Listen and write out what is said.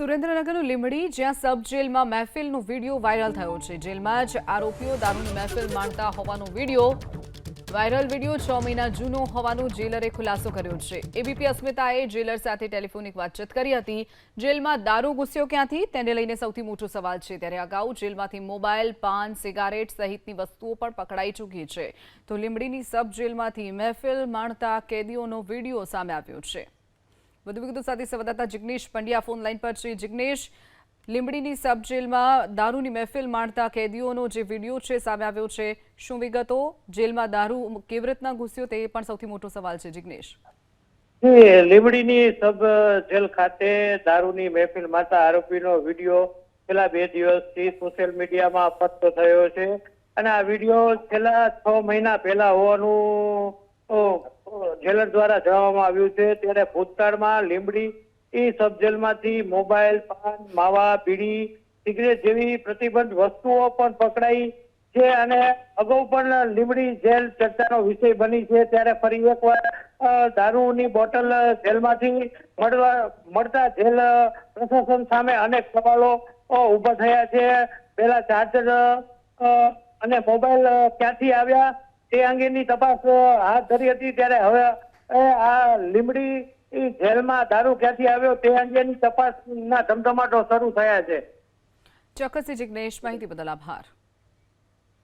સુરેન્દ્રનગરનું લીંબડી જ્યાં સબ જેલમાં મહેફિલનો video viral થયો છે. જેલમાં જ આરોપીઓ દારૂની મહેફિલ માણતા હોવાનો વીડિયો વાયરલ વીડિયો છ મહિના જૂનો હોવાનું જેલરે ખુલાસો કર્યો છે. એબીપી અસ્મિતાએ જેલર સાથે ટેલિફોનિક વાતચીત કરી હતી. જેલમાં દારૂ ઘૂસ્યો ક્યાંથી? તેને લઈને સૌથી મોટો સવાલ છે. ત્યારે અગાઉ જેલમાંથી મોબાઈલ, પાન, સિગારેટ સહિતની વસ્તુઓ પણ પકડાઈ ચૂકી છે. તો લીંબડીની સબ જેલમાંથી મહેફિલ માણતા કેદીઓનો વીડિયો સામે આવ્યો છે. વધુ વિગતો સાથે સંવાદદાતા જિગ્નેશ પંડ્યા ફોન લાઈન પર છે. જિગ્નેશ, લીંબડીની સબ જેલમાં દારૂની મહેફિલ માણતા કેદીઓનો જે વીડિયો છે સામે આવ્યો છે, શું વિગતો? જેલમાં દારૂ કેવી રીતના ઘૂસ્યો તે પણ સૌથી મોટો સવાલ છે, જિગ્નેશ. લીંબડીની સબ જેલ ખાતે દારૂની મહેફિલ માતા આરોપીનો વીડિયો છેલ્લા બે દિવસથી સોશિયલ મીડિયામાં ફરતો થયો છે. અને આ વીડિયો છેલ્લા છ મહિના પહેલા હોવાનું જેલર દ્વારા જણાવવામાં આવ્યું છે ત્યારે ભૂતકાળમાં લીંબડી, ઈ સબ જેલમાંથી મોબાઈલ, પાન, માવા, બીડી, સિગરેટ જેવી પ્રતિબંધ વસ્તુઓ પણ પકડાઈ છે અને અગાઉ પણ લીંબડી જેલ ચર્ચાનો વિષય બની છે, ત્યારે ફરી એકવાર દારૂની બોટલ જેલમાંથી મળવા, મળતા જેલ પ્રશાસન સામે અનેક સવાલો ઊભા થયા છે. પહેલા ચાર્જર અને મોબાઈલ ક્યાંથી આવ્યા? તે અંગેની તપાસ હાથ ધરી હતી ત્યારે હવે આ લીમડી જેલમાં દારૂ ક્યાંથી આવ્યો તે અંગેની તપાસના ધમધમાટો શરૂ થયા છે. ચોક્કસ જિજ્ઞેશ માહિતી બદલ આભાર.